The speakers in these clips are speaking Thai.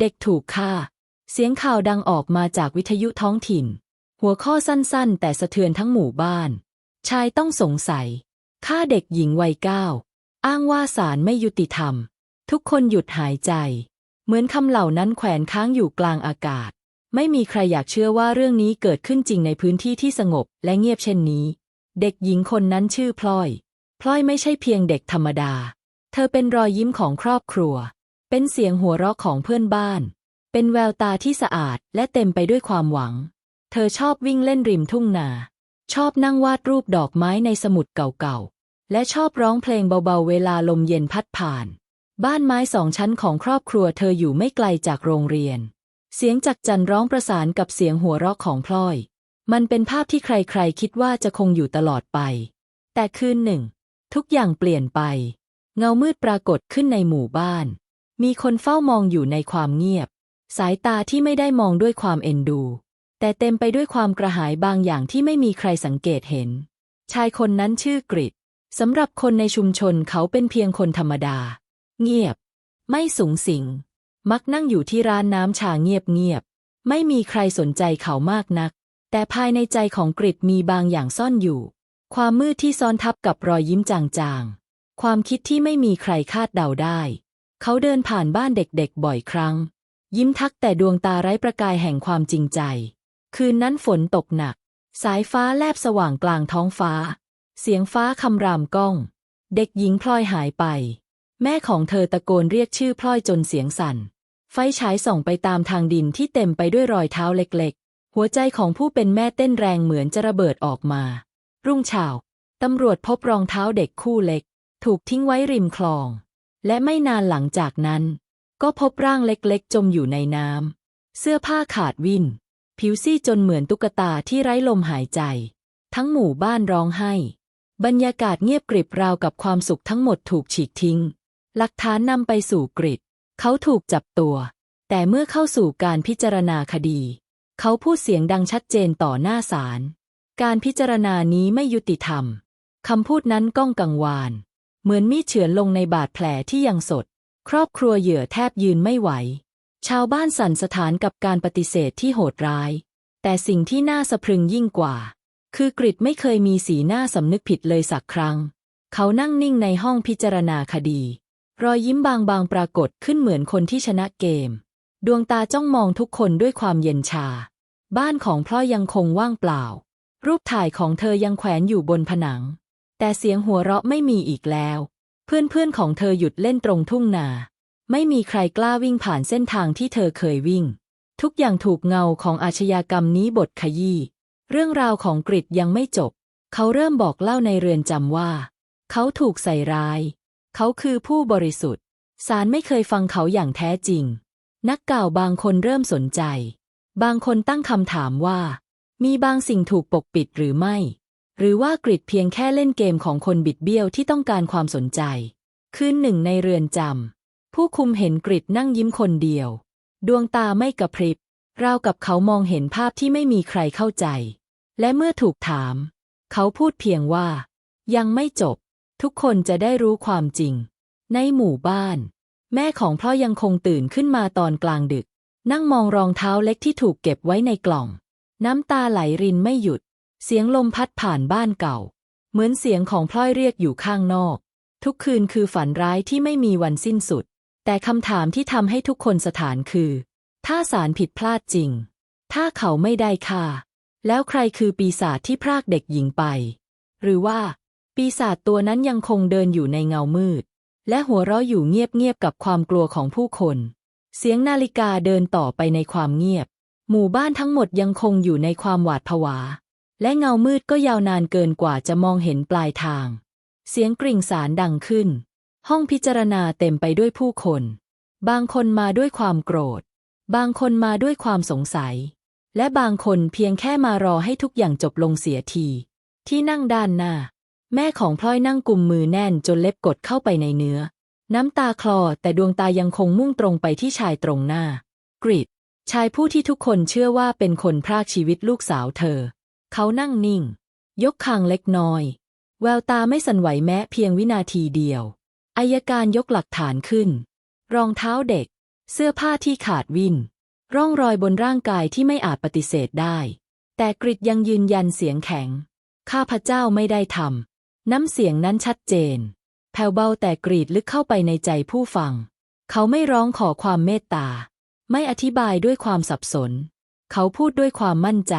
เด็กถูกฆ่า เสียงข่าวดังออกมาจากวิทยุท้องถิ่น หัวข้อสั้นๆ แต่สะเทือนทั้งหมู่บ้าน ชายต้องสงสัยฆ่าเด็กหญิงวัยเก้าอ้างว่าศาลไม่ยุติธรรม ทุกคนหยุดหายใจ เหมือนคำเหล่านั้นแขวนค้างอยู่กลางอากาศ ไม่มีใครอยากเชื่อว่าเรื่องนี้เกิดขึ้นจริงในพื้นที่ที่สงบและเงียบเช่นนี้ เด็กหญิงคนนั้นชื่อพลอย พลอยไม่ใช่เพียงเด็กธรรมดา เธอเป็นรอยยิ้มของครอบครัว เป็นเสียงหัวเราะของเพื่อนบ้าน เป็นแววตาที่สะอาดและเต็มไปด้วยความหวัง เธอชอบวิ่งเล่นริมทุ่งนา ชอบนั่งวาดรูปดอกไม้ในสมุดเก่าๆ และชอบร้องเพลงเบาๆ เวลาลมเย็นพัดผ่าน บ้านไม้สองชั้นของครอบครัวเธออยู่ไม่ไกลจากโรงเรียน เสียงจักจันร้องประสานกับเสียงหัวเราะของพลอย มันเป็นภาพที่ใครๆ คิดว่าจะคงอยู่ตลอดไป แต่คืนหนึ่ง ทุกอย่างเปลี่ยนไป เงามืดปรากฏขึ้นในหมู่บ้าน มีคนเฝ้ามองอยู่ในความเงียบ สายตาที่ไม่ได้มองด้วยความเอ็นดู แต่เต็มไปด้วยความกระหายบางอย่างที่ไม่มีใครสังเกตเห็น ชายคนนั้นชื่อกริดสำหรับคนในชุมชนเขาเป็นเพียงคนธรรมดา เงียบ ไม่สูงสิง มักนั่งอยู่ที่ร้านน้ำชาเงียบๆไม่มีใครสนใจเขามากนัก แต่ภายในใจของกริดมีบางอย่างซ่อนอยู่ ความมืดที่ซ้อนทับกับรอยยิ้มจางๆ ความคิดที่ไม่มีใครคาดเดาได้ เขาเดินผ่านบ้านเด็กๆ บ่อยครั้ง ยิ้มทักแต่ดวงตาไร้ประกายแห่งความจริงใจ คืนนั้นฝนตกหนัก สายฟ้าแลบสว่างกลางท้องฟ้า เสียงฟ้าคำรามก้อง เด็กหญิงพลอยหายไป แม่ของเธอตะโกนเรียกชื่อพลอยจนเสียงสั่น ไฟฉายส่องไปตามทางดินที่เต็มไปด้วยรอยเท้าเล็กๆ หัวใจของผู้เป็นแม่เต้นแรงเหมือนจะระเบิดออกมา รุ่งเช้าตำรวจพบรองเท้าเด็กคู่เล็ก ถูกทิ้งไว้ริมคลอง และไม่นานหลังจากนั้น ก็พบร่างเล็กๆ จมอยู่ในน้ำ เสื้อผ้าขาดวิน ผิวซีดจนเหมือนตุ๊กตาที่ไร้ลมหายใจ ทั้งหมู่บ้านร้องไห้ บรรยากาศเงียบกริบราวกับความสุขทั้งหมดถูกฉีกทิ้ง หลักฐานนำไปสู่กริดเขาถูกจับตัว แต่เมื่อเข้าสู่การพิจารณาคดี เขาพูดเสียงดังชัดเจนต่อหน้าศาล การพิจารณานี้ไม่ยุติธรรม คำพูดนั้นก้องกังวาน เหมือนมีดเฉือนลงในบาดแผลที่ยังสด ครอบครัวเหยื่อแทบยืนไม่ไหว ชาวบ้านสั่นสถานกับการปฏิเสธที่โหดร้าย แต่สิ่งที่น่าสะพรึงยิ่งกว่า คือกริดไม่เคยมีสีหน้าสำนึกผิดเลยสักครั้ง เขานั่งนิ่งในห้องพิจารณาคดี รอยยิ้มบางๆปรากฏขึ้นเหมือนคนที่ชนะเกม ดวงตาจ้องมองทุกคนด้วยความเย็นชา บ้านของพ่อยังคงว่างเปล่า รูปถ่ายของเธอยังแขวนอยู่บนผนัง แต่เสียงหัวเราะไม่มีอีกแล้ว เพื่อนๆของเธอหยุดเล่นตรงทุ่งนา ไม่มีใครกล้าวิ่งผ่านเส้นทางที่เธอเคยวิ่ง ทุกอย่างถูกเงาของอาชญากรรมนี้บดขยี้เรื่องราวของกริดยังไม่จบ เขาเริ่มบอกเล่าในเรือนจำว่า เขาถูกใส่ร้าย เขาคือผู้บริสุทธิ์ศาลไม่เคยฟังเขาอย่างแท้จริง นักกล่าวบางคนเริ่มสนใจ บางคนตั้งคำถามว่า มีบางสิ่งถูกปกปิดหรือไม่ หรือว่ากริดเพียงแค่เล่นเกมของคนบิดเบี้ยวที่ต้องการความสนใจ คืนหนึ่งในเรือนจำผู้คุมเห็นกริดนั่งยิ้มคนเดียว ดวงตาไม่กระพริบราวกับเขามองเห็นภาพที่ไม่มีใครเข้าใจ และเมื่อถูกถาม เขาพูดเพียงว่า ยังไม่จบ ทุกคนจะได้รู้ความจริง ในหมู่บ้าน แม่ของพ่อยังคงตื่นขึ้นมาตอนกลางดึก นั่งมองรองเท้าเล็กที่ถูกเก็บไว้ในกล่อง น้ำตาไหลรินไม่หยุด เสียงลมพัดผ่านบ้านเก่า เหมือนเสียงของพลอยเรียกอยู่ข้างนอก ทุกคืนคือฝันร้ายที่ไม่มีวันสิ้นสุด แต่คำถามที่ทำให้ทุกคนสถานคือ ถ้าสารผิดพลาดจริง ถ้าเขาไม่ได้ค่า แล้วใครคือปีศาจที่พรากเด็กหญิงไป หรือว่า ปีศาจตัวนั้นยังคงเดินอยู่ในเงามืด และหัวเราะอยู่เงียบๆกับความกลัวของผู้คน เสียงนาฬิกาเดินต่อไปในความเงียบ หมู่บ้านทั้งหมดยังคงอยู่ในความหวาดผวา และเงามืดก็ยาวนานเกินกว่าจะมองเห็นปลายทาง เสียงกริ่งสารดังขึ้น ห้องพิจารณาเต็มไปด้วยผู้คน บางคนมาด้วยความโกรธ บางคนมาด้วยความสงสัย และบางคนเพียงแค่มารอให้ทุกอย่างจบลงเสียที ที่นั่งด้านหน้า แม่ของพลอยนั่งกุมมือแน่นจนเล็บกดเข้าไปในเนื้อ น้ำตาคลอแต่ดวงตายังคงมุ่งตรงไปที่ชายตรงหน้า กริดชายผู้ที่ทุกคนเชื่อว่าเป็นคนพรากชีวิตลูกสาวเธอ เขานั่งนิ่ง ยกคางเล็กน้อย แววตาไม่สั่นไหวแม้เพียงวินาทีเดียวอายการยกหลักฐานขึ้น รองเท้าเด็ก เสื้อผ้าที่ขาดวิน ร่องรอยบนร่างกายที่ไม่อาจปฏิเสธได้ แต่กริดยังยืนยันเสียงแข็ง ข้าพเจ้าไม่ได้ทำน้ำเสียงนั้นชัดเจน แผ่วเบาแต่กรีดลึกเข้าไปในใจผู้ฟัง เขาไม่ร้องขอความเมตตา ไม่อธิบายด้วยความสับสน เขาพูดด้วยความมั่นใจ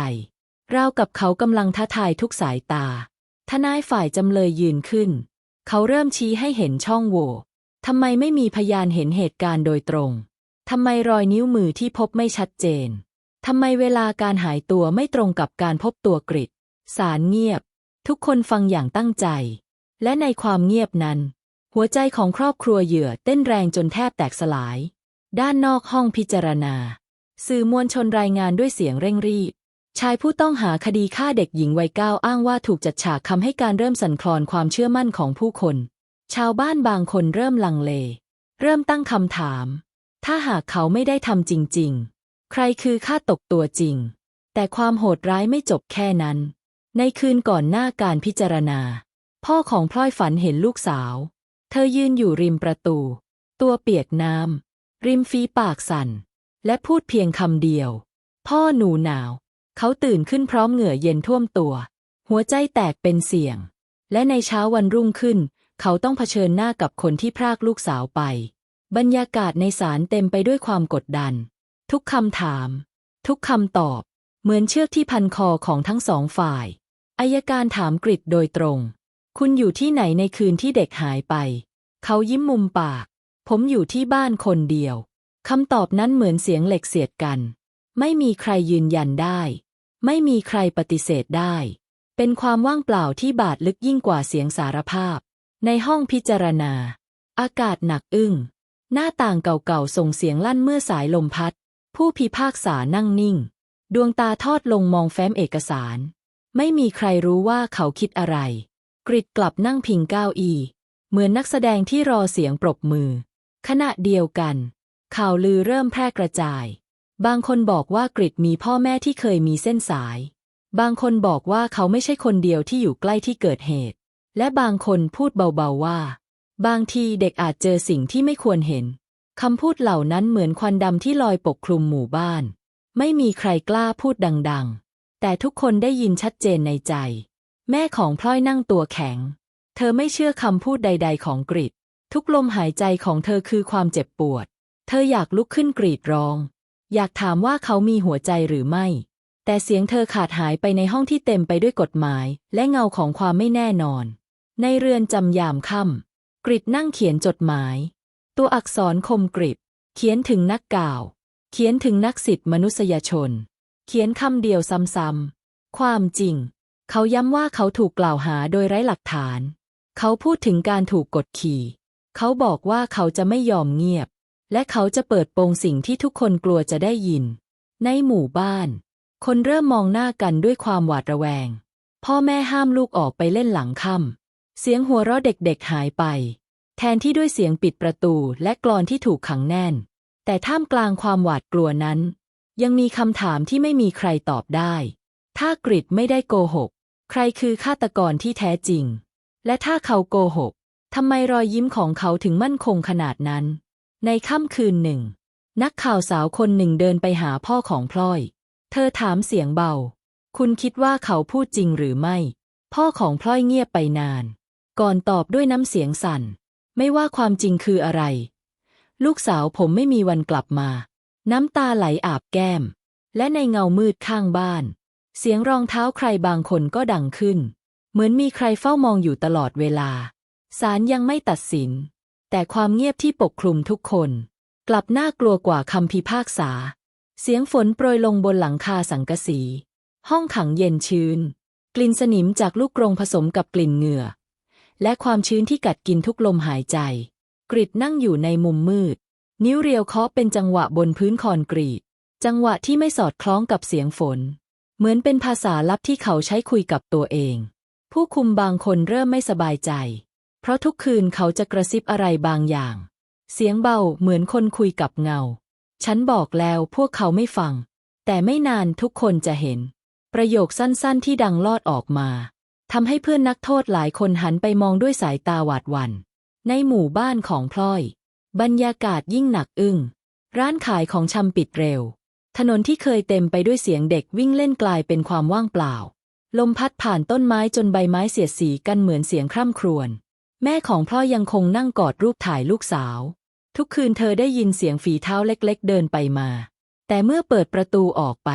ราวกับเขากำลังท้าทายทุกสายตา ทนายฝ่ายจำเลยยืนขึ้น เขาเริ่มชี้ให้เห็นช่องโหว่ทำไมไม่มีพยานเห็นเหตุการณ์โดยตรง ทำไมรอยนิ้วมือที่พบไม่ชัดเจน ทำไมเวลาการหายตัวไม่ตรงกับการพบตัวกริดสารเงียบ ทุกคนฟังอย่างตั้งใจ และในความเงียบนั้น หัวใจของครอบครัวเหยื่อเต้นแรงจนแทบแตกสลาย ด้านนอกห้องพิจารณา สื่อมวลชนรายงานด้วยเสียงเร่งรีบ ชายผู้ต้องหาคดีฆ่าเด็กหญิงวัยเก้าอ้างว่าถูกจัดฉากคำให้การเริ่มสั่นคลอนความเชื่อมั่นของผู้คน ชาวบ้านบางคนเริ่มลังเล เริ่มตั้งคำถาม ถ้าหากเขาไม่ได้ทำจริง ๆ ใครคือฆาตกตัวจริง แต่ความโหดร้ายไม่จบแค่นั้น ในคืนก่อนหน้าการพิจารณา พ่อของพลอยฝันเห็นลูกสาว เธอยืนอยู่ริมประตู ตัวเปียกน้ำริมฝีปากสั่น และพูดเพียงคำเดียว พ่อหนูหนาว เขาตื่นขึ้นพร้อมเหงื่อเย็นท่วมตัว หัวใจแตกเป็นเสี่ยง และในเช้าวันรุ่งขึ้น เขาต้องเผชิญหน้ากับคนที่พรากลูกสาวไป บรรยากาศในศาลเต็มไปด้วยความกดดัน ทุกคำถาม ทุกคำตอบ เหมือนเชือกที่พันคอของทั้งสองฝ่ายอายการถามกริดโดยตรง คุณอยู่ที่ไหนในคืนที่เด็กหายไป เขายิ้มมุมปาก ผมอยู่ที่บ้านคนเดียวคำตอบนั้นเหมือนเสียงเหล็กเสียดกัน ไม่มีใครยืนยันได้ ไม่มีใครปฏิเสธได้ เป็นความว่างเปล่าที่บาดลึกยิ่งกว่าเสียงสารภาพ ในห้องพิจารณา อากาศหนักอึ้ง หน้าต่างเก่าๆส่งเสียงลั่นเมื่อสายลมพัด ผู้พิพากษานั่งนิ่ง ดวงตาทอดลงมองแฟ้มเอกสาร ไม่มีใครรู้ว่าเขาคิดอะไร กริดกลับนั่งพิงเก้าอี้เหมือนนักแสดงที่รอเสียงปรบมือ ขณะเดียวกัน ข่าวลือเริ่มแพร่กระจาย บางคนบอกว่ากริดมีพ่อแม่ที่เคยมีเส้นสาย บางคนบอกว่าเขาไม่ใช่คนเดียวที่อยู่ใกล้ที่เกิดเหตุ และบางคนพูดเบาๆว่า บางทีเด็กอาจเจอสิ่งที่ไม่ควรเห็นคำพูดเหล่านั้นเหมือนควันดำที่ลอยปกคลุมหมู่บ้าน ไม่มีใครกล้าพูดดัง ๆ แต่ทุกคนได้ยินชัดเจนในใจ แม่ของพลอยนั่งตัวแข็ง เธอไม่เชื่อคำพูดใด ๆ ของกริดทุกลมหายใจของเธอคือความเจ็บปวด เธออยากลุกขึ้นกรีดร้อง อยากถามว่าเขามีหัวใจหรือไม่ แต่เสียงเธอขาดหายไปในห้องที่เต็มไปด้วยกฎหมาย และเงาของความไม่แน่นอน ในเรือนจำยามค่ำกริดนั่งเขียนจดหมาย ตัวอักษรคมกริบ เขียนถึงนักกล่าว เขียนถึงนักสิทธิมนุษยชน เขียนคำเดียวซ้ำๆความจริง เขาย้ำว่าเขาถูกกล่าวหาโดยไร้หลักฐาน เขาพูดถึงการถูกกดขี่ เขาบอกว่าเขาจะไม่ยอมเงียบ และเขาจะเปิดโปงสิ่งที่ทุกคนกลัวจะได้ยิน ในหมู่บ้าน คนเริ่มมองหน้ากันด้วยความหวาดระแวง พ่อแม่ห้ามลูกออกไปเล่นหลังค่ำเสียงหัวเราะเด็กๆหายไป แทนที่ด้วยเสียงปิดประตูและกลอนที่ถูกขังแน่น แต่ท่ามกลางความหวาดกลัวนั้น ยังมีคำถามที่ไม่มีใครตอบได้ ถ้ากริดไม่ได้โกหก ใครคือฆาตกรที่แท้จริง และถ้าเขาโกหกทำไมรอยยิ้มของเขาถึงมั่นคงขนาดนั้น ในค่ำคืนหนึ่ง นักข่าวสาวคนหนึ่งเดินไปหาพ่อของพลอย เธอถามเสียงเบา คุณคิดว่าเขาพูดจริงหรือไม่ พ่อของพลอยเงียบไปนาน ก่อนตอบด้วยน้ำเสียงสั่น ไม่ว่าความจริงคืออะไร ลูกสาวผมไม่มีวันกลับมา น้ำตาไหลอาบแก้ม และในเงามืดข้างบ้าน เสียงรองเท้าใครบางคนก็ดังขึ้น เหมือนมีใครเฝ้ามองอยู่ตลอดเวลาศาลยังไม่ตัดสิน แต่ความเงียบที่ปกคลุมทุกคน กลับน่ากลัวกว่าคำพิพากษา เสียงฝนโปรยลงบนหลังคาสังกะสี ห้องขังเย็นชื้น กลิ่นสนิมจากลูกกรงผสมกับกลิ่นเหงื่อ และความชื้นที่กัดกินทุกลมหายใจ กริดนั่งอยู่ในมุมมืด นิ้วเรียวเคาะเป็นจังหวะบนพื้นคอนกรีต จังหวะที่ไม่สอดคล้องกับเสียงฝน เหมือนเป็นภาษาลับที่เขาใช้คุยกับตัวเอง ผู้คุมบางคนเริ่มไม่สบายใจ เพราะทุกคืนเขาจะกระซิบอะไรบางอย่าง เสียงเบาเหมือนคนคุยกับเงา ฉันบอกแล้วพวกเขาไม่ฟัง แต่ไม่นานทุกคนจะเห็น ประโยคสั้นๆที่ดังลอดออกมาทำให้เพื่อนนักโทษหลายคนหันไปมองด้วยสายตาหวาดหวัน่น ในหมู่บ้านของพลอย บรรยากาศยิ่งหนักอึ้ง ร้านขายของชำปิดเร็ว ถนนที่เคยเต็มไปด้วยเสียงเด็กวิ่งเล่นกลายเป็นความว่างเปล่า ลมพัดผ่านต้นไม้จนใบไม้เสียดสีกันเหมือนเสียงคร่ำครวญ แม่ของพ่อยังคงนั่งกอดรูปถ่ายลูกสาว ทุกคืนเธอได้ยินเสียงฝีเท้าเล็กๆ เดินไปมา แต่เมื่อเปิดประตูออกไป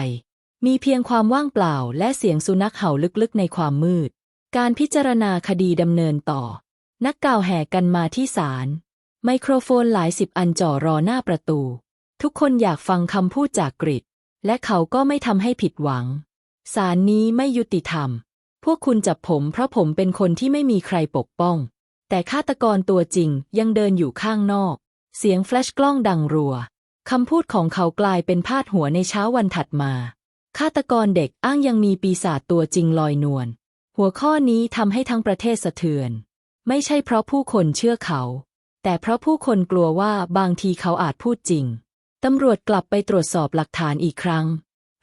มีเพียงความว่างเปล่าและเสียงสุนัขเห่าลึกๆ ในความมืด การพิจารณาคดีดำเนินต่อ นักกล่าวแห่กันมาที่ศาลไมโครโฟนหลายสิบอันจ่อรอหน้าประตู ทุกคนอยากฟังคำพูดจากกริดและเขาก็ไม่ทำให้ผิดหวังศาลนี้ไม่ยุติธรรม พวกคุณจับผมเพราะผมเป็นคนที่ไม่มีใครปกป้อง แต่ฆาตกรตัวจริงยังเดินอยู่ข้างนอก เสียงแฟลชกล้องดังรัว คำพูดของเขากลายเป็นพาดหัวในเช้าวันถัดมา ฆาตกรเด็กอ้างยังมีปีศาจตัวจริงลอยนวล หัวข้อนี้ทำให้ทั้งประเทศสะเทือน ไม่ใช่เพราะผู้คนเชื่อเขา แต่เพราะผู้คนกลัวว่าบางทีเขาอาจพูดจริง ตำรวจกลับไปตรวจสอบหลักฐานอีกครั้ง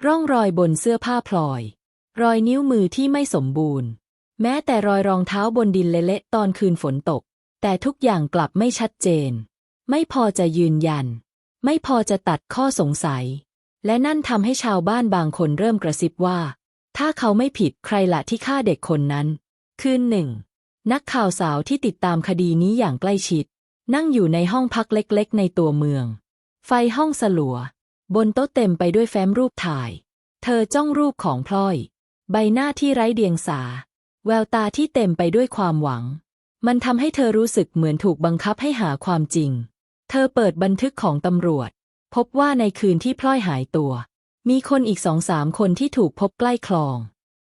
ร่องรอยบนเสื้อผ้าพลอย รอยนิ้วมือที่ไม่สมบูรณ์ แม้แต่รอยรองเท้าบนดินเละๆตอนคืนฝนตก แต่ทุกอย่างกลับไม่ชัดเจน ไม่พอจะยืนยัน ไม่พอจะตัดข้อสงสัย และนั่นทำให้ชาวบ้านบางคนเริ่มกระซิบว่า ถ้าเขาไม่ผิดใครละที่ฆ่าเด็กคนนั้น คืนหนึ่ง นักข่าวสาวที่ติดตามคดีนี้อย่างใกล้ชิด นั่งอยู่ในห้องพักเล็กๆ ในตัวเมือง ไฟห้องสลัว บนโต๊ะเต็มไปด้วยแฟ้มรูปถ่าย เธอจ้องรูปของพลอย ใบหน้าที่ไร้เดียงสา แววตาที่เต็มไปด้วยความหวัง มันทำให้เธอรู้สึกเหมือนถูกบังคับให้หาความจริง เธอเปิดบันทึกของตำรวจ พบว่าในคืนที่พลอยหายตัว มีคนอีกสองสามคนที่ถูกพบใกล้คลอง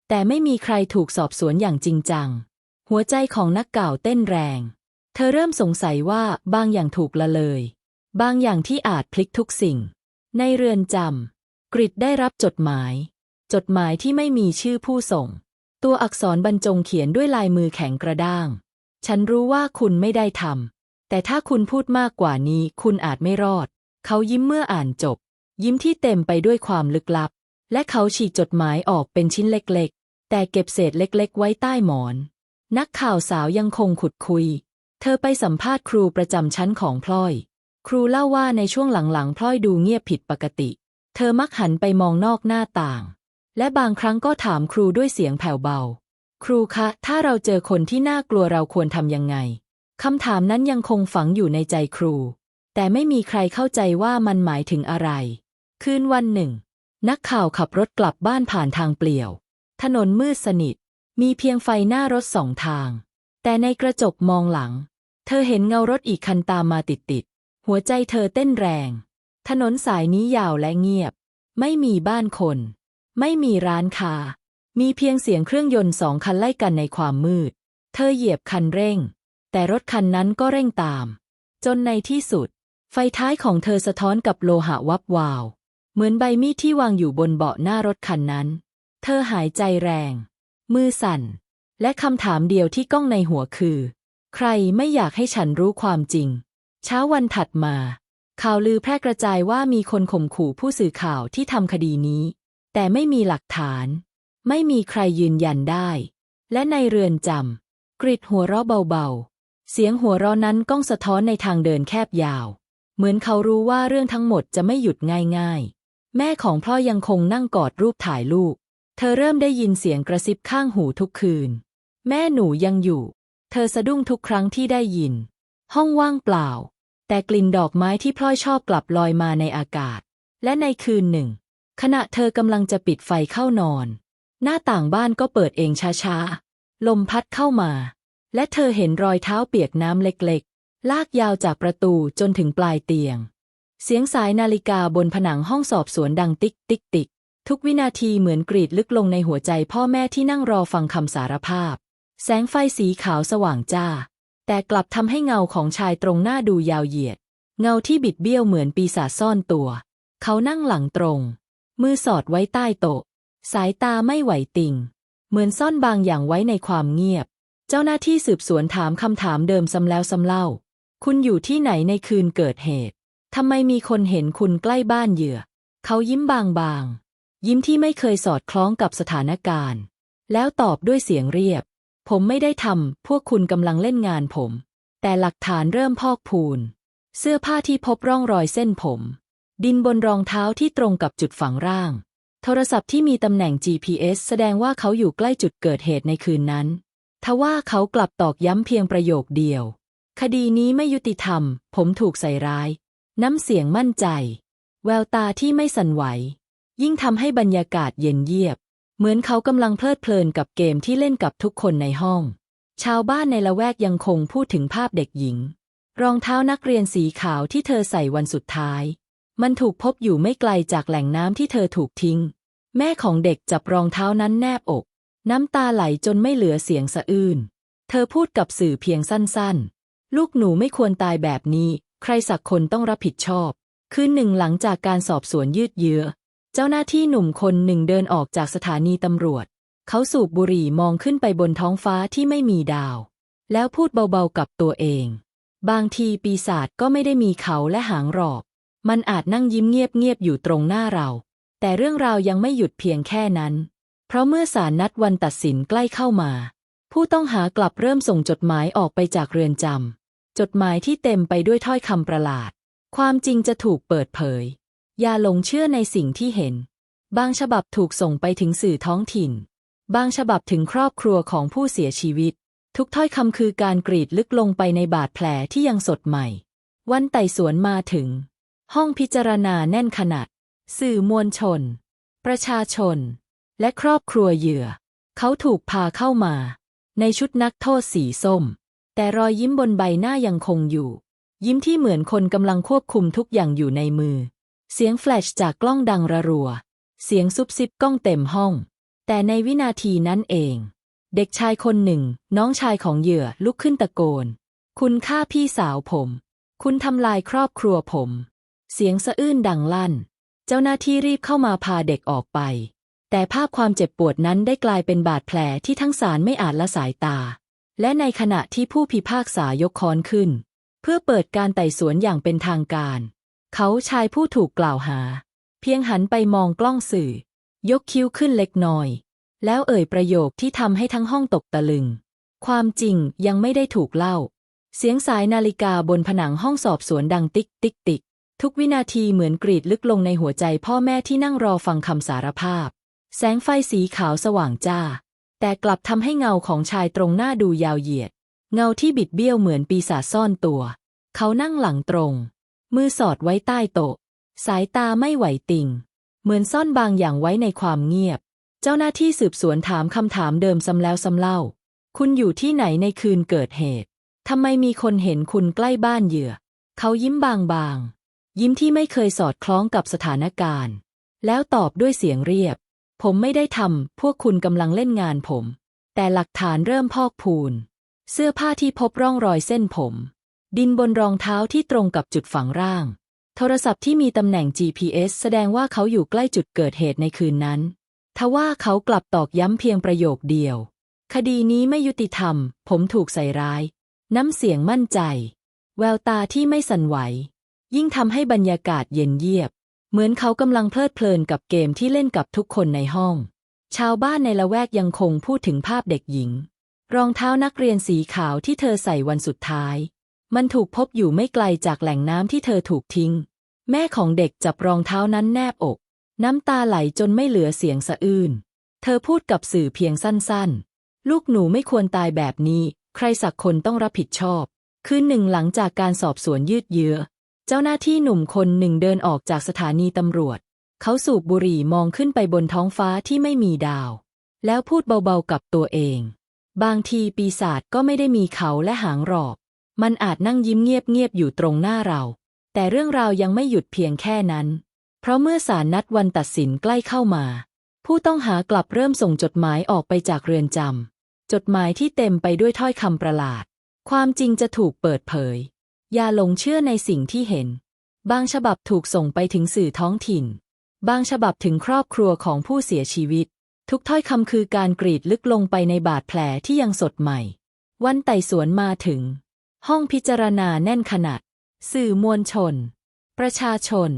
แต่ไม่มีใครถูกสอบสวนอย่างจริงจัง หัวใจของนักก่าวเต้นแรง เธอเริ่มสงสัยว่าบางอย่างถูกละเลย บางอย่างที่อาจพลิกทุกสิ่ง ในเรือนจำกริดได้รับจดหมาย จดหมายที่ไม่มีชื่อผู้ส่ง ตัวอักษรบรรจงเขียนด้วยลายมือแข็งกระด้าง ฉันรู้ว่าคุณไม่ได้ทำ แต่ถ้าคุณพูดมากกว่านี้ คุณอาจไม่รอด เขายิ้มเมื่ออ่านจบ ยิ้มที่เต็มไปด้วยความลึกลับ และเขาฉีกจดหมายออกเป็นชิ้นเล็กๆ แต่เก็บเศษเล็กๆ ไว้ใต้หมอน นักข่าวสาวยังคงขุดคุย เธอไปสัมภาษณ์ครูประจำชั้นของพลอย ครูเล่าว่าในช่วงหลังๆ พลอยดูเงียบผิดปกติ เธอมักหันไปมองนอกหน้าต่าง และบางครั้งก็ถามครูด้วยเสียงแผ่วเบา ครูคะ ถ้าเราเจอคนที่น่ากลัวเราควรทำยังไงคำถามนั้นยังคงฝังอยู่ในใจครู แต่ไม่มีใครเข้าใจว่ามันหมายถึงอะไร คืนวันหนึ่ง นักข่าวขับรถกลับบ้านผ่านทางเปลี่ยว ถนนมืดสนิท มีเพียงไฟหน้ารถสองทาง แต่ในกระจกมองหลัง เธอเห็นเงารถอีกคันตามมาติดๆหัวใจเธอเต้นแรง ถนนสายนี้ยาวและเงียบ ไม่มีบ้านคน ไม่มีร้านค้ามีเพียงเสียงเครื่องยนต์สองคันไล่กันในความมืด เธอเหยียบคันเร่ง แต่รถคันนั้นก็เร่งตาม จนในที่สุด ไฟท้ายของเธอสะท้อนกับโลหะวับวาว เหมือนใบมีดที่วางอยู่บนเบาะหน้ารถคันนั้น เธอหายใจแรง มือสั่น และคำถามเดียวที่ก้องในหัวคือ ใครไม่อยากให้ฉันรู้ความจริง เช้าวันถัดมา ข่าวลือแพร่กระจายว่ามีคนข่มขู่ผู้สื่อข่าวที่ทำคดีนี้ แต่ไม่มีหลักฐาน ไม่มีใครยืนยันได้ และในเรือนจำกริดหัวเราะเบาๆ เสียงหัวเราะนั้นก้องสะท้อนในทางเดินแคบยาว เหมือนเขารู้ว่าเรื่องทั้งหมดจะไม่หยุดง่ายๆ แม่ของพ่อยังคงนั่งกอดรูปถ่ายลูก เธอเริ่มได้ยินเสียงกระซิบข้างหูทุกคืน แม่หนูยังอยู่ เธอสะดุ้งทุกครั้งที่ได้ยิน ห้องว่างเปล่า แต่กลิ่นดอกไม้ที่พลอยชอบกลับลอยมาในอากาศ และในคืนหนึ่ง ขณะเธอกำลังจะปิดไฟเข้านอน หน้าต่างบ้านก็เปิดเองช้าๆ ลมพัดเข้ามา และเธอเห็นรอยเท้าเปียกน้ำเล็กๆ ลากยาวจากประตูจนถึงปลายเตียง เสียงสายนาฬิกาบนผนังห้องสอบสวนดังติ๊กติ๊กติ๊กทุกวินาทีเหมือนกรีดลึกลงในหัวใจพ่อแม่ที่นั่งรอฟังคำสารภาพ แสงไฟสีขาวสว่างจ้า แต่กลับทำให้เงาของชายตรงหน้าดูยาวเหยียด เงาที่บิดเบี้ยวเหมือนปีศาจซ่อนตัว เขานั่งหลังตรง มือสอดไว้ใต้โต๊ะ สายตาไม่ไหวติ่ง เหมือนซ่อนบางอย่างไว้ในความเงียบ เจ้าหน้าที่สืบสวนถามคำถามเดิมซ้ำแล้วซ้ำเล่า คุณอยู่ที่ไหนในคืนเกิดเหตุทำไมมีคนเห็นคุณใกล้บ้านเหยื่อ เขายิ้มบางๆ ยิ้มที่ไม่เคยสอดคล้องกับสถานการณ์ แล้วตอบด้วยเสียงเรียบ ผมไม่ได้ทำ พวกคุณกำลังเล่นงานผม แต่หลักฐานเริ่มพอกพูน เสื้อผ้าที่พบร่องรอยเส้นผม ดินบนรองเท้าที่ตรงกับจุดฝังร่าง โทรศัพท์ที่มีตำแหน่ง GPS แสดงว่าเขาอยู่ใกล้จุดเกิดเหตุในคืนนั้น ทว่าเขากลับตอกย้ำเพียงประโยคเดียว คดีนี้ไม่ยุติธรรม ผมถูกใส่ร้าย น้ำเสียงมั่นใจ แววตาที่ไม่สั่นไหว ยิ่งทำให้บรรยากาศเย็นเยียบ เหมือนเขากำลังเพลิดเพลินกับเกมที่เล่นกับทุกคนในห้อง ชาวบ้านในละแวกยังคงพูดถึงภาพเด็กหญิง รองเท้านักเรียนสีขาวที่เธอใส่วันสุดท้าย มันถูกพบอยู่ไม่ไกลจากแหล่งน้ำที่เธอถูกทิ้ง แม่ของเด็กจับรองเท้านั้นแนบอก น้ำตาไหลจนไม่เหลือเสียงสะอื้น เธอพูดกับสื่อเพียงสั้นๆ ลูกหนูไม่ควรตายแบบนี้ ใครสักคนต้องรับผิดชอบ คืนหนึ่งหลังจากการสอบสวนยืดเยื้อ เจ้าหน้าที่หนุ่มคนหนึ่งเดินออกจากสถานีตำรวจ เขาสูบบุหรี่มองขึ้นไปบนท้องฟ้าที่ไม่มีดาว แล้วพูดเบาๆกับตัวเอง บางทีปีศาจก็ไม่ได้มีเขาและหางหรอก มันอาจนั่งยิ้มเงียบๆอยู่ตรงหน้าเรา แต่เรื่องราวยังไม่หยุดเพียงแค่นั้น เพราะเมื่อศาลนัดวันตัดสินใกล้เข้ามา ผู้ต้องหากลับเริ่มส่งจดหมายออกไปจากเรือนจำจดหมายที่เต็มไปด้วยถ้อยคำประหลาด ความจริงจะถูกเปิดเผย อย่าหลงเชื่อในสิ่งที่เห็น บางฉบับถูกส่งไปถึงสื่อท้องถิ่น บางฉบับถึงครอบครัวของผู้เสียชีวิต ทุกถ้อยคำคือการกรีดลึกลงไปในบาดแผลที่ยังสดใหม่ วันไต่สวนมาถึง ห้องพิจารณาแน่นขนาด สื่อมวลชน ประชาชน และครอบครัวเหยื่อ เขาถูกพาเข้ามา ในชุดนักโทษสีส้ม แต่รอยยิ้มบนใบหน้ายังคงอยู่ ยิ้มที่เหมือนคนกำลังควบคุมทุกอย่างอยู่ในมือ เสียงแฟลชจากกล้องดังระรัว เสียงซุบซิบกล้องเต็มห้อง แต่ในวินาทีนั้นเอง เด็กชายคนหนึ่ง น้องชายของเหยื่อลุกขึ้นตะโกน คุณฆ่าพี่สาวผม คุณทำลายครอบครัวผม เสียงสะอื้นดังลั่น เจ้าหน้าที่รีบเข้ามาพาเด็กออกไป แต่ภาพความเจ็บปวดนั้นได้กลายเป็นบาดแผลที่ทั้งศาลไม่อาจละสายตา และในขณะที่ผู้พิพากษายกค้อนขึ้น เพื่อเปิดการไต่สวนอย่างเป็นทางการ เขาชายผู้ถูกกล่าวหา เพียงหันไปมองกล้องสื่อ ยกคิ้วขึ้นเล็กน้อย แล้วเอ่ยประโยคที่ทำให้ทั้งห้องตกตะลึง ความจริงยังไม่ได้ถูกเล่าเสียงสายนาฬิกาบนผนังห้องสอบสวนดังติ๊กติ๊กติ๊ก ทุกวินาทีเหมือนกรีดลึกลงในหัวใจพ่อแม่ที่นั่งรอฟังคำสารภาพ แสงไฟสีขาวสว่างจ้า แต่กลับทำให้เงาของชายตรงหน้าดูยาวเหยียด เงาที่บิดเบี้ยวเหมือนปีศาจซ่อนตัว เขานั่งหลังตรง มือสอดไว้ใต้โต๊ะ สายตาไม่ไหวติ่ง เหมือนซ่อนบางอย่างไว้ในความเงียบ เจ้าหน้าที่สืบสวนถามคำถามเดิมซ้ำแล้วซ้ำเล่า คุณอยู่ที่ไหนในคืนเกิดเหตุทำไมมีคนเห็นคุณใกล้บ้านเหยื่อ เขายิ้มบางๆ ยิ้มที่ไม่เคยสอดคล้องกับสถานการณ์ แล้วตอบด้วยเสียงเรียบ ผมไม่ได้ทำ พวกคุณกำลังเล่นงานผม แต่หลักฐานเริ่มพอกพูน เสื้อผ้าที่พบร่องรอยเส้นผม ดินบนรองเท้าที่ตรงกับจุดฝังร่าง โทรศัพท์ที่มีตำแหน่ง GPS แสดงว่าเขาอยู่ใกล้จุดเกิดเหตุในคืนนั้น ทว่าเขากลับตอกย้ำเพียงประโยคเดียว คดีนี้ไม่ยุติธรรม ผมถูกใส่ร้าย น้ำเสียงมั่นใจ แววตาที่ไม่สั่นไหว ยิ่งทำให้บรรยากาศเย็นเยียบ เหมือนเขากำลังเพลิดเพลินกับเกมที่เล่นกับทุกคนในห้อง ชาวบ้านในละแวกยังคงพูดถึงภาพเด็กหญิง รองเท้านักเรียนสีขาวที่เธอใส่วันสุดท้าย มันถูกพบอยู่ไม่ไกลจากแหล่งน้ำที่เธอถูกทิ้ง แม่ของเด็กจับรองเท้านั้นแนบอก น้ำตาไหลจนไม่เหลือเสียงสะอื้นเธอพูดกับสื่อเพียงสั้นๆ ลูกหนูไม่ควรตายแบบนี้ ใครสักคนต้องรับผิดชอบ คืนหนึ่งหลังจากการสอบสวนยืดเยื้อ เจ้าหน้าที่หนุ่มคนหนึ่งเดินออกจากสถานีตำรวจ เขาสูบบุหรี่มองขึ้นไปบนท้องฟ้าที่ไม่มีดาว แล้วพูดเบาๆกับตัวเอง บางทีปีศาจก็ไม่ได้มีเขาและหางหรอก มันอาจนั่งยิ้มเงียบๆอยู่ตรงหน้าเรา แต่เรื่องราวยังไม่หยุดเพียงแค่นั้น เพราะเมื่อศาลนัดวันตัดสินใกล้เข้ามา ผู้ต้องหากลับเริ่มส่งจดหมายออกไปจากเรือนจำจดหมายที่เต็มไปด้วยถ้อยคำประหลาด ความจริงจะถูกเปิดเผย อย่าหลงเชื่อในสิ่งที่เห็น บางฉบับถูกส่งไปถึงสื่อท้องถิ่น บางฉบับถึงครอบครัวของผู้เสียชีวิต ทุกถ้อยคำคือการกรีดลึกลงไปในบาดแผลที่ยังสดใหม่ วันไต่สวนมาถึง ห้องพิจารณาแน่นขนาด สื่อมวลชน ประชาชน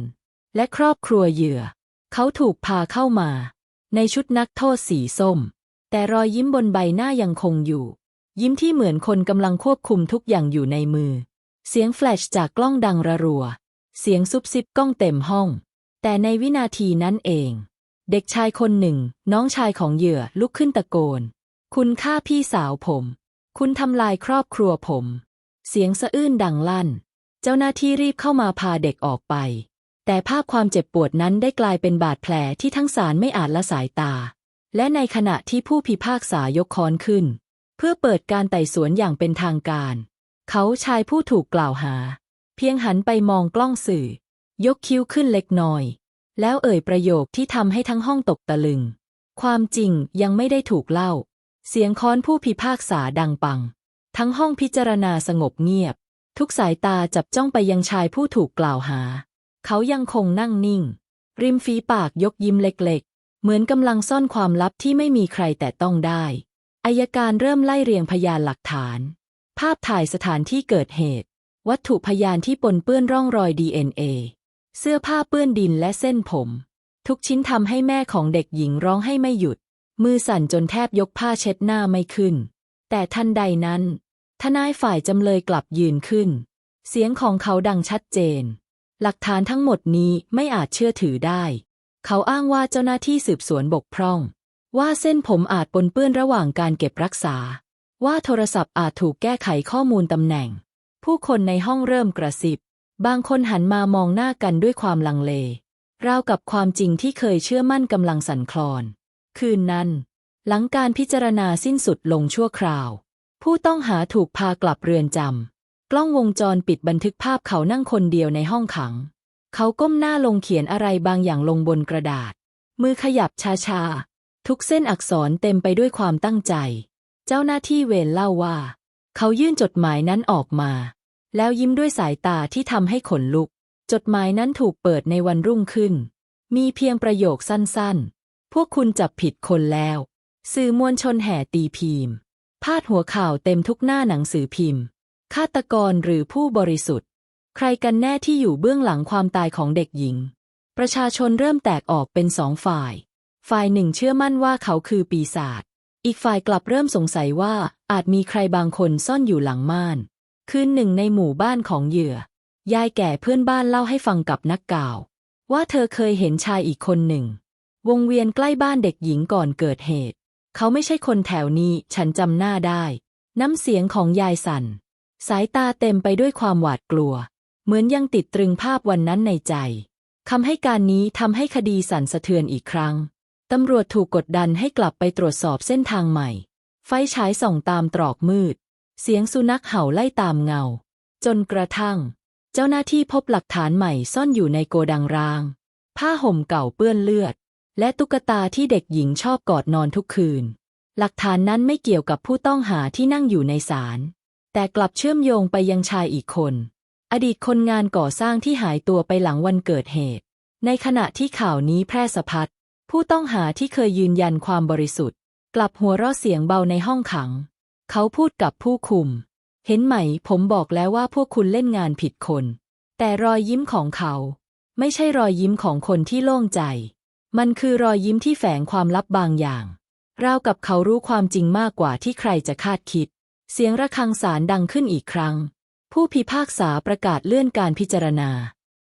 และครอบครัวเหยื่อ เขาถูกพาเข้ามา ในชุดนักโทษสีส้ม แต่รอยยิ้มบนใบหน้ายังคงอยู่ ยิ้มที่เหมือนคนกำลังควบคุมทุกอย่างอยู่ในมือ เสียงแฟลชจากกล้องดังระรัว เสียงซุบซิบกล้องเต็มห้อง แต่ในวินาทีนั้นเอง เด็กชายคนหนึ่ง น้องชายของเหยื่อลุกขึ้นตะโกน คุณฆ่าพี่สาวผม คุณทำลายครอบครัวผม เสียงสะอื้นดังลั่น เจ้าหน้าที่รีบเข้ามาพาเด็กออกไป แต่ภาพความเจ็บปวดนั้นได้กลายเป็นบาดแผลที่ทั้งสารไม่อาจละสายตา และในขณะที่ผู้พิพากษายกค้อนขึ้น เพื่อเปิดการไต่สวนอย่างเป็นทางการ เขาชายผู้ถูกกล่าวหา เพียงหันไปมองกล้องสื่อ ยกคิ้วขึ้นเล็กน้อย แล้วเอ่ยประโยคที่ทำให้ทั้งห้องตกตะลึง ความจริงยังไม่ได้ถูกเล่า เสียงค้อนผู้พิพากษาดังปัง ทั้งห้องพิจารณาสงบเงียบ ทุกสายตาจับจ้องไปยังชายผู้ถูกกล่าวหา เขายังคงนั่งนิ่ง ริมฝีปากยกยิ้มเล็กๆ เหมือนกำลังซ่อนความลับที่ไม่มีใครแต่ต้องได้อายการเริ่มไล่เรียงพยานหลักฐาน ภาพถ่ายสถานที่เกิดเหตุ วัตถุพยานที่ปนเปื้อนร่องรอย DNA เสื้อผ้าเปื้อนดินและเส้นผม ทุกชิ้นทำให้แม่ของเด็กหญิงร้องให้ไม่หยุด มือสั่นจนแทบยกผ้าเช็ดหน้าไม่ขึ้น แต่ทันใดนั้น ทนายฝ่ายจำเลยกลับยืนขึ้น เสียงของเขาดังชัดเจน หลักฐานทั้งหมดนี้ไม่อาจเชื่อถือได้ เขาอ้างว่าเจ้าหน้าที่สืบสวนบกพร่อง ว่าเส้นผมอาจปนเปื้อนระหว่างการเก็บรักษา ว่าโทรศัพท์อาจถูกแก้ไขข้อมูลตำแหน่ง ผู้คนในห้องเริ่มกระซิบ บางคนหันมามองหน้ากันด้วยความลังเล ราวกับความจริงที่เคยเชื่อมั่นกำลังสั่นคลอน คืนนั้น หลังการพิจารณาสิ้นสุดลงชั่วคราว ผู้ต้องหาถูกพากลับเรือนจำ กล้องวงจรปิดบันทึกภาพเขานั่งคนเดียวในห้องขัง เขาก้มหน้าลงเขียนอะไรบางอย่างลงบนกระดาษ มือขยับช้าๆ ทุกเส้นอักษรเต็มไปด้วยความตั้งใจ เจ้าหน้าที่เวรเล่าว่า เขายื่นจดหมายนั้นออกมา แล้วยิ้มด้วยสายตาที่ทำให้ขนลุก จดหมายนั้นถูกเปิดในวันรุ่งขึ้น มีเพียงประโยคสั้นๆ พวกคุณจับผิดคนแล้ว สื่อมวลชนแห่ตีพิมพ์ พาดหัวข่าวเต็มทุกหน้าหนังสือพิมพ์ ฆาตกรหรือผู้บริสุทธิ์ ใครกันแน่ที่อยู่เบื้องหลังความตายของเด็กหญิง ประชาชนเริ่มแตกออกเป็นสองฝ่าย ฝ่ายหนึ่งเชื่อมั่นว่าเขาคือปีศาจ อีกฝ่ายกลับเริ่มสงสัยว่าอาจมีใครบางคนซ่อนอยู่หลังม่าน คืนหนึ่งในหมู่บ้านของเหยื่อ ยายแก่เพื่อนบ้านเล่าให้ฟังกับนักก่าว ว่าเธอเคยเห็นชายอีกคนหนึ่ง วงเวียนใกล้บ้านเด็กหญิงก่อนเกิดเหตุ เขาไม่ใช่คนแถวนี้ฉันจำหน้าได้ น้ำเสียงของยายสัน่น สายตาเต็มไปด้วยความหวาดกลัว เหมือนยังติดตรึงภาพวันนั้นในใจคำให้การนี้ทำให้คดีสั่นสะเทือนอีกครั้ง ตำรวจถูกกดดันให้กลับไปตรวจสอบเส้นทางใหม่ ไฟฉายส่องตามตรอกมืด เสียงสุนัขเห่าไล่ตามเงา จนกระทั่ง เจ้าหน้าที่พบหลักฐานใหม่ซ่อนอยู่ในโกดังร้าง ผ้าห่มเก่าเปื้อนเลือด และตุ๊กตาที่เด็กหญิงชอบกอดนอนทุกคืน หลักฐานนั้นไม่เกี่ยวกับผู้ต้องหาที่นั่งอยู่ในศาลแต่กลับเชื่อมโยงไปยังชายอีกคน อดีตคนงานก่อสร้างที่หายตัวไปหลังวันเกิดเหตุ ในขณะที่ข่าวนี้แพร่สะพัด ผู้ต้องหาที่เคยยืนยันความบริสุทธิ์ กลับหัวเราะเสียงเบาในห้องขัง เขาพูดกับผู้คุม เห็นไหมผมบอกแล้วว่าพวกคุณเล่นงานผิดคน แต่รอยยิ้มของเขา ไม่ใช่รอยยิ้มของคนที่โล่งใจ มันคือรอยยิ้มที่แฝงความลับบางอย่างราวกับเขารู้ความจริงมากกว่าที่ใครจะคาดคิด เสียงระฆังศาลดังขึ้นอีกครั้ง ผู้พิพากษาประกาศเลื่อนการพิจารณา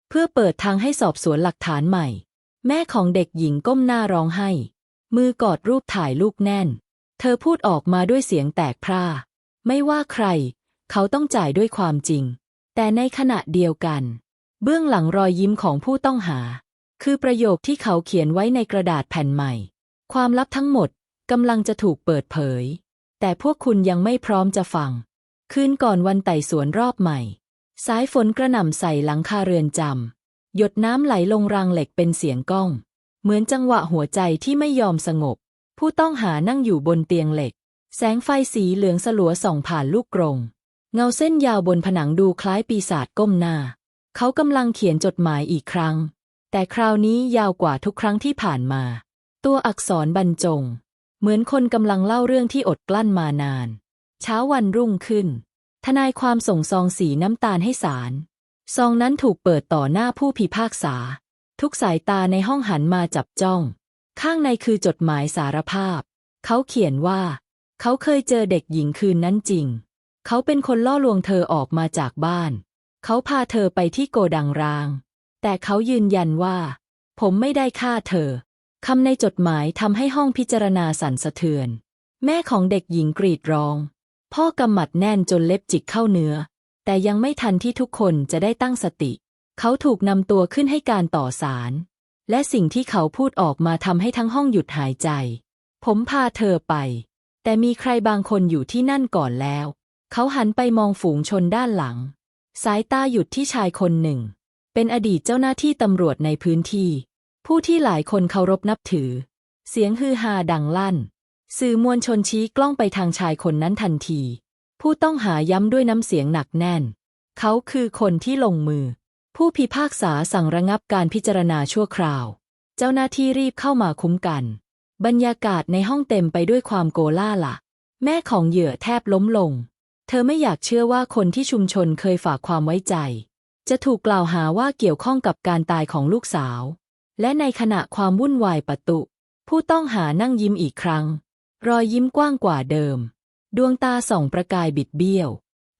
เพื่อเปิดทางให้สอบสวนหลักฐานใหม่ แม่ของเด็กหญิงก้มหน้าร้องไห้ มือกอดรูปถ่ายลูกแน่น เธอพูดออกมาด้วยเสียงแตกพร่า ไม่ว่าใคร เขาต้องจ่ายด้วยความจริง แต่ในขณะเดียวกัน เบื้องหลังรอยยิ้มของผู้ต้องหา คือประโยคที่เขาเขียนไว้ในกระดาษแผ่นใหม่ ความลับทั้งหมดกำลังจะถูกเปิดเผย แต่พวกคุณยังไม่พร้อมจะฟัง คืนก่อนวันไต่สวนรอบใหม่ สายฝนกระหน่ำใส่หลังคาเรือนจำ หยดน้ำไหลลงรางเหล็กเป็นเสียงก้อง เหมือนจังหวะหัวใจที่ไม่ยอมสงบ ผู้ต้องหานั่งอยู่บนเตียงเหล็ก แสงไฟสีเหลืองสลัวส่องผ่านลูกกรง เงาเส้นยาวบนผนังดูคล้ายปีศาจก้มหน้า เขากำลังเขียนจดหมายอีกครั้ง แต่คราวนี้ยาวกว่าทุกครั้งที่ผ่านมา ตัวอักษรบรรจง เหมือนคนกำลังเล่าเรื่องที่อดกลั้นมานาน เช้าวันรุ่งขึ้น ทนายความส่งซองสีน้ำตาลให้ศาล ซองนั้นถูกเปิดต่อหน้าผู้พิพากษา ทุกสายตาในห้องหันมาจับจ้อง ข้างในคือจดหมายสารภาพ เขาเขียนว่า เขาเคยเจอเด็กหญิงคืนนั้นจริง เขาเป็นคนล่อลวงเธอออกมาจากบ้าน เขาพาเธอไปที่โกดังร้าง แต่เขายืนยันว่า ผมไม่ได้ฆ่าเธอคำในจดหมายทำให้ห้องพิจารณาสั่นสะเทือน แม่ของเด็กหญิงกรีดร้อง พ่อกำหมัดแน่นจนเล็บจิกเข้าเนื้อ แต่ยังไม่ทันที่ทุกคนจะได้ตั้งสติ เขาถูกนำตัวขึ้นให้การต่อสาร และสิ่งที่เขาพูดออกมาทำให้ทั้งห้องหยุดหายใจ ผมพาเธอไป แต่มีใครบางคนอยู่ที่นั่นก่อนแล้ว เขาหันไปมองฝูงชนด้านหลัง สายตาหยุดที่ชายคนหนึ่ง เป็นอดีตเจ้าหน้าที่ตำรวจในพื้นที่ ผู้ที่หลายคนเคารพนับถือ เสียงฮือฮาดังลั่น สื่อมวลชนชี้กล้องไปทางชายคนนั้นทันที ผู้ต้องหาย้ำด้วยน้ำเสียงหนักแน่น เขาคือคนที่ลงมือ ผู้พิพากษาสั่งระงับการพิจารณาชั่วคราว เจ้าหน้าที่รีบเข้ามาคุ้มกัน บรรยากาศในห้องเต็มไปด้วยความโกล่าหละ แม่ของเหยื่อแทบล้มลง เธอไม่อยากเชื่อว่าคนที่ชุมชนเคยฝากความไว้ใจ จะถูกกล่าวหาว่าเกี่ยวข้องกับการตายของลูกสาว และในขณะความวุ่นวายปะตุ ผู้ต้องหานั่งยิ้มอีกครั้ง รอยยิ้มกว้างกว่าเดิม ดวงตาส่องประกายบิดเบี้ยว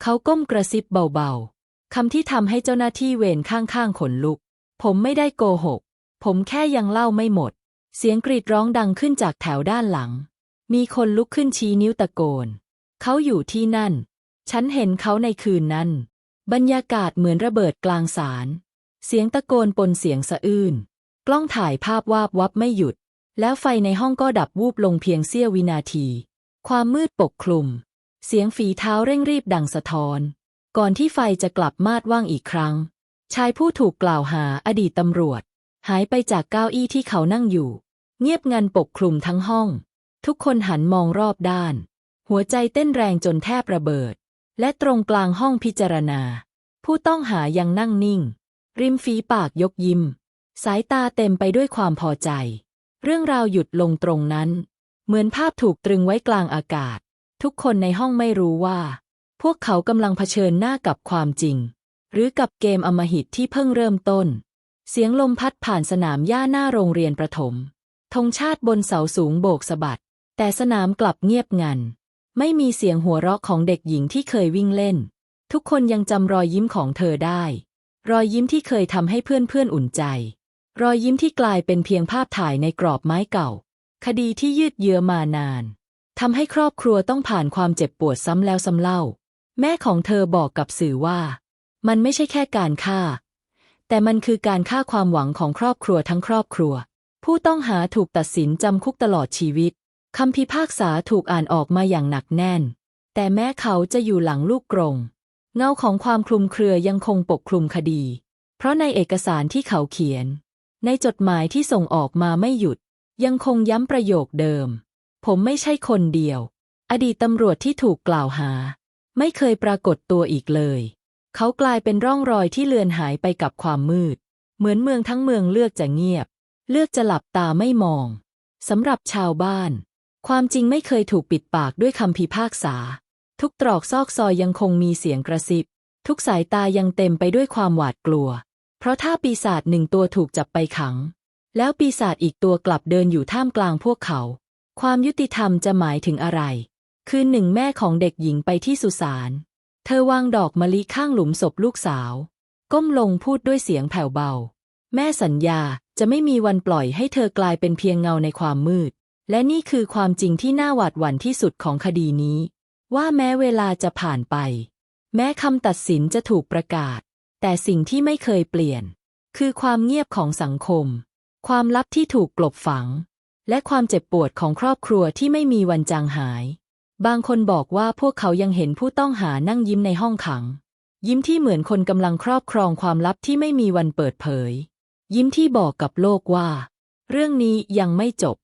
เขาก้มกระซิบเบาๆ คำที่ทำให้เจ้าหน้าที่เวรข้างๆขนลุก ผมไม่ได้โกหก ผมแค่ยังเล่าไม่หมด เสียงกรีดร้องดังขึ้นจากแถวด้านหลัง มีคนลุกขึ้นชี้นิ้วตะโกน เขาอยู่ที่นั่น ฉันเห็นเขาในคืนนั้น บรรยากาศเหมือนระเบิดกลางศาลเสียงตะโกนปนเสียงสะอื้น กล้องถ่ายภาพวาบวับไม่หยุด แล้วไฟในห้องก็ดับวูบลงเพียงเสี้ยววินาที ความมืดปกคลุม เสียงฝีเท้าเร่งรีบดังสะท้อน ก่อนที่ไฟจะกลับมาดว่างอีกครั้ง ชายผู้ถูกกล่าวหาอดีตตำรวจ หายไปจากเก้าอี้ที่เขานั่งอยู่ เงียบงันปกคลุมทั้งห้อง ทุกคนหันมองรอบด้าน หัวใจเต้นแรงจนแทบระเบิด และตรงกลางห้องพิจารณา ผู้ต้องหายังนั่งนิ่ง ริมฝีปากยกยิ้ม สายตาเต็มไปด้วยความพอใจ เรื่องราวหยุดลงตรงนั้น เหมือนภาพถูกตรึงไว้กลางอากาศ ทุกคนในห้องไม่รู้ว่า พวกเขากำลังเผชิญหน้ากับความจริง หรือกับเกมอมหิตที่เพิ่งเริ่มต้น เสียงลมพัดผ่านสนามหญ้าหน้าโรงเรียนประถมธงชาติบนเสาสูงโบกสะบัด แต่สนามกลับเงียบงัน ไม่มีเสียงหัวเราะของเด็กหญิงที่เคยวิ่งเล่น ทุกคนยังจำรอยยิ้มของเธอได้ รอยยิ้มที่เคยทำให้เพื่อนๆอุ่นใจ รอยยิ้มที่กลายเป็นเพียงภาพถ่ายในกรอบไม้เก่า คดีที่ยืดเยื้อมานานทำให้ครอบครัวต้องผ่านความเจ็บปวดซ้ำแล้วซ้ำเล่า แม่ของเธอบอกกับสื่อว่า มันไม่ใช่แค่การฆ่า แต่มันคือการฆ่าความหวังของครอบครัวทั้งครอบครัว ผู้ต้องหาถูกตัดสินจำคุกตลอดชีวิตคำพิพากษาถูกอ่านออกมาอย่างหนักแน่น แต่แม้เขาจะอยู่หลังลูกกรงเงาของความคลุมเครือยังคงปกคลุมคดี เพราะในเอกสารที่เขาเขียน ในจดหมายที่ส่งออกมาไม่หยุด ยังคงย้ำประโยคเดิม ผมไม่ใช่คนเดียว อดีตตำรวจที่ถูกกล่าวหา ไม่เคยปรากฏตัวอีกเลย เขากลายเป็นร่องรอยที่เลือนหายไปกับความมืด เหมือนเมืองทั้งเมืองเลือกจะเงียบ เลือกจะหลับตาไม่มองสำหรับชาวบ้าน ความจริงไม่เคยถูกปิดปากด้วยคำพิพากษา ทุกตรอกซอกซอยยังคงมีเสียงกระซิบ ทุกสายตายังเต็มไปด้วยความหวาดกลัว เพราะถ้าปีศาจหนึ่งตัวถูกจับไปขัง แล้วปีศาจอีกตัวกลับเดินอยู่ท่ามกลางพวกเขา ความยุติธรรมจะหมายถึงอะไร คืนหนึ่งแม่ของเด็กหญิงไปที่สุสาน เธอวางดอกมะลิข้างหลุมศพลูกสาว ก้มลงพูดด้วยเสียงแผ่วเบา แม่สัญญาจะไม่มีวันปล่อยให้เธอกลายเป็นเพียงเงาในความมืด และนี่คือความจริงที่น่าหวาดหวั่นที่สุดของคดีนี้ ว่าแม้เวลาจะผ่านไป แม้คำตัดสินจะถูกประกาศ แต่สิ่งที่ไม่เคยเปลี่ยน คือความเงียบของสังคม ความลับที่ถูกกลบฝัง และความเจ็บปวดของครอบครัวที่ไม่มีวันจางหาย บางคนบอกว่าพวกเขายังเห็นผู้ต้องหานั่งยิ้มในห้องขัง ยิ้มที่เหมือนคนกำลังครอบครองความลับที่ไม่มีวันเปิดเผย ยิ้มที่บอกกับโลกว่า เรื่องนี้ยังไม่จบ